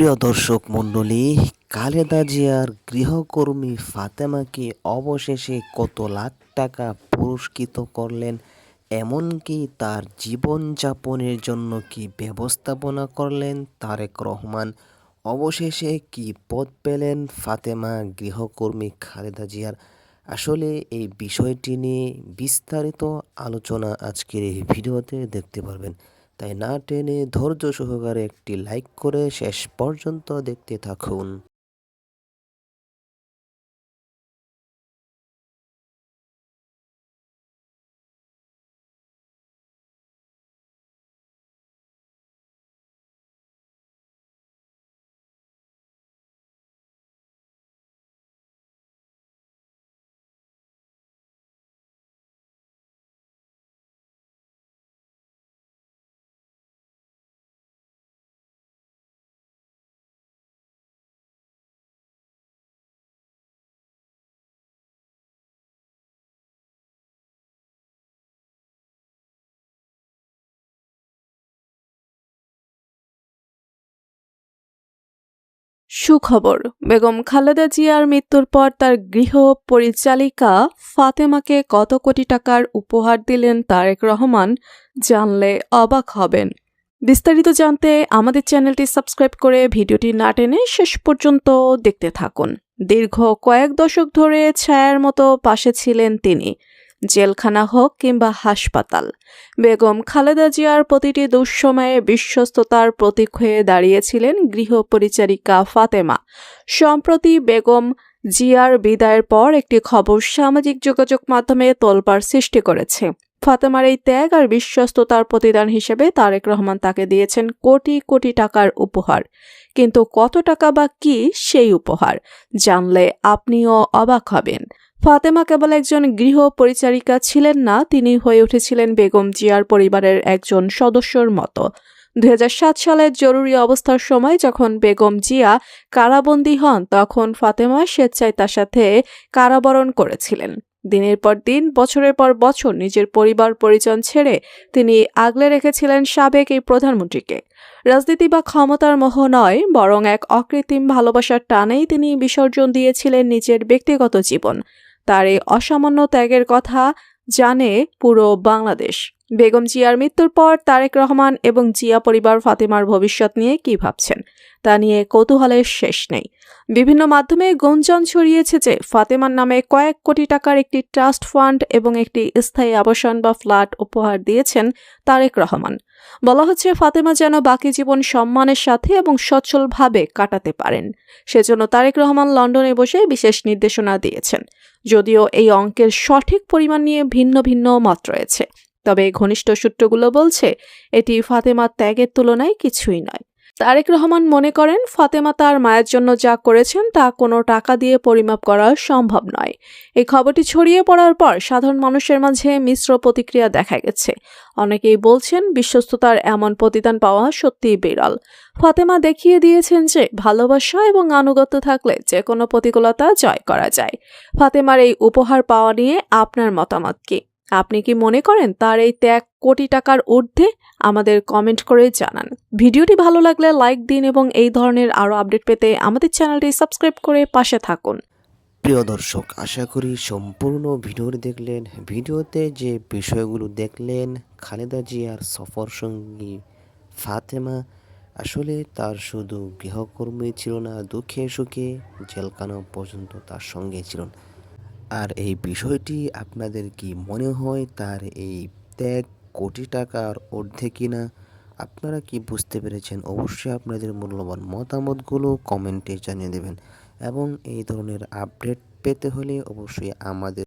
প্রিয় দর্শক মণ্ডলী খালেদা জিয়ার গৃহকর্মী ফাতেমাকে অবশেষে কত লাখ টাকা পুরস্কৃত করলেন, এমনকি তার জীবনযাপনের জন্য কি ব্যবস্থাপনা করলেন তারেক রহমান? অবশেষে কি পদ পেলেন ফাতেমা গৃহকর্মী খালেদা জিয়ার? আসলে এই বিষয়টি নিয়ে বিস্তারিত আলোচনা আজকের এই ভিডিওতে দেখতে পারবেন। তাই না টেনে ধৈর্য সহকারে একটি লাইক করে শেষ পর্যন্ত দেখতে থাকুন। সুখবর। বেগম খালেদা জিয়ার মৃত্যুর পর তার গৃহ পরিচালিকা ফাতেমাকে কত কোটি টাকার উপহার দিলেন তারেক রহমান জানলে অবাক হবেন। বিস্তারিত জানতে আমাদের চ্যানেলটি সাবস্ক্রাইব করে ভিডিওটি না টেনে শেষ পর্যন্ত দেখতে থাকুন। দীর্ঘ কয়েক দশক ধরে ছায়ার মতো পাশে ছিলেন তিনি। জেলখানা হোক কিংবা হাসপাতাল। বেগম খালেদা জিয়ার প্রতিটি দুঃসময়ে বিশ্বস্ততার প্রতীক হয়ে দাঁড়িয়েছিলেন গৃহ পরিচারিকা ফাতেমা। সম্প্রতি বেগম জিয়ার বিদায়ের পর একটি খবর সামাজিক যোগাযোগ মাধ্যমে তোলপাড় সৃষ্টি করেছে। ফাতেমার এই ত্যাগ আর বিশ্বস্ততার প্রতিদান হিসেবে তারেক রহমান তাকে দিয়েছেন কোটি কোটি টাকার উপহার। কিন্তু কত টাকা বা কি সেই উপহার? জানলে আপনিও অবাক হবেন। ফাতেমা কেবল একজন গৃহ পরিচারিকা ছিলেন না, তিনি হয়ে উঠেছিলেন বেগম জিয়ার পরিবারের একজন সদস্যর মতো। দুই সালের জরুরি অবস্থার সময় যখন বেগম জিয়া কারাবন্দী হন, তখন ফাতেমা স্বেচ্ছায় তার সাথে কারাবরণ করেছিলেন। দিনের পর দিন, বছরের পর বছর নিজের পরিবার পরিজন ছেড়ে তিনি আগলে রেখেছিলেন সাবেক এই প্রধানমন্ত্রীকে। রাজনীতি বা ক্ষমতার মোহ নয়, বরং এক অকৃত্রিম ভালোবাসার টানেই তিনি বিসর্জন দিয়েছিলেন নিজের ব্যক্তিগত জীবন। তার এই অসামান্য ত্যাগের কথা জানে পুরো বাংলাদেশ। বেগম জিয়ার মৃত্যুর পর তারেক রহমান এবং জিয়া পরিবার ফাতেমার ভবিষ্যৎ নিয়ে কি ভাবছেন, তা নিয়ে কৌতূহলের শেষ নেই। বিভিন্ন মাধ্যমে গুঞ্জন ছড়িয়েছে যে ফাতেমার নামে কয়েক কোটি টাকার একটি ট্রাস্ট ফান্ড এবং একটি স্থায়ী আবাসন বা ফ্ল্যাট উপহার দিয়েছেন তারেক রহমান। বলা হচ্ছে ফাতেমা যেন বাকি জীবন সম্মানের সাথে এবং সচ্ছলভাবে কাটাতে পারেন। সেজন্য তারেক রহমান লন্ডনে বসে বিশেষ নির্দেশনা দিয়েছেন। যদিও এই অঙ্কের সঠিক পরিমাণ নিয়ে ভিন্ন ভিন্ন মত রয়েছে। তবে ঘনিষ্ঠ সূত্রগুলো বলছে, এটি ফাতেমার ত্যাগের তুলনায় কিছুই নয়। তারেক রহমান মনে করেন ফাতেমা তার মায়ের জন্য যা করেছেন তা কোনো টাকা দিয়ে পরিমাপ করা সম্ভব নয়। এই খবরটি ছড়িয়ে পড়ার পর সাধারণ মানুষের মাঝে মিশ্র প্রতিক্রিয়া দেখা গেছে। অনেকেই বলছেন বিশ্বস্ততার এমন প্রতিদান পাওয়া সত্যিই বিরল। ফাতেমা দেখিয়ে দিয়েছেন যে ভালোবাসা এবং আনুগত্য থাকলে যে কোনো প্রতিকূলতা জয় করা যায়। ফাতেমার এই উপহার পাওয়া নিয়ে আপনার মতামত কি? আপনি কি মনে করেন তার এই ত্যাগ কোটি টাকার ঊর্ধ্বে? আমাদের কমেন্ট করে জানান। ভিডিওটি ভালো লাগলে লাইক দিন এবং এই ধরনের আরও আপডেট পেতে আমাদের চ্যানেলটি সাবস্ক্রাইব করে পাশে থাকুন। প্রিয় দর্শক, আশা করি সম্পূর্ণ ভিডিওটি দেখলেন। ভিডিওতে যে বিষয়গুলো দেখলেন, খালেদা জিয়ার সফর সঙ্গী ফাতেমা, আসলে তার শুধু গৃহকর্মী ছিল না, দুঃখে সুখে জেলখানা পর্যন্ত তার সঙ্গে ছিলেন। আর এই বিষয়টি আপনাদের কি মনে হয় তার এই ত্যাগ কোটি টাকার অর্ধে কিনা? আপনারা কি বুঝতে পেরেছেন? অবশ্যই আপনাদের মূল্যবান মতামতগুলো কমেন্টে জানিয়ে দেবেন। এবং এই ধরনের আপডেট পেতে হলে অবশ্যই আমাদের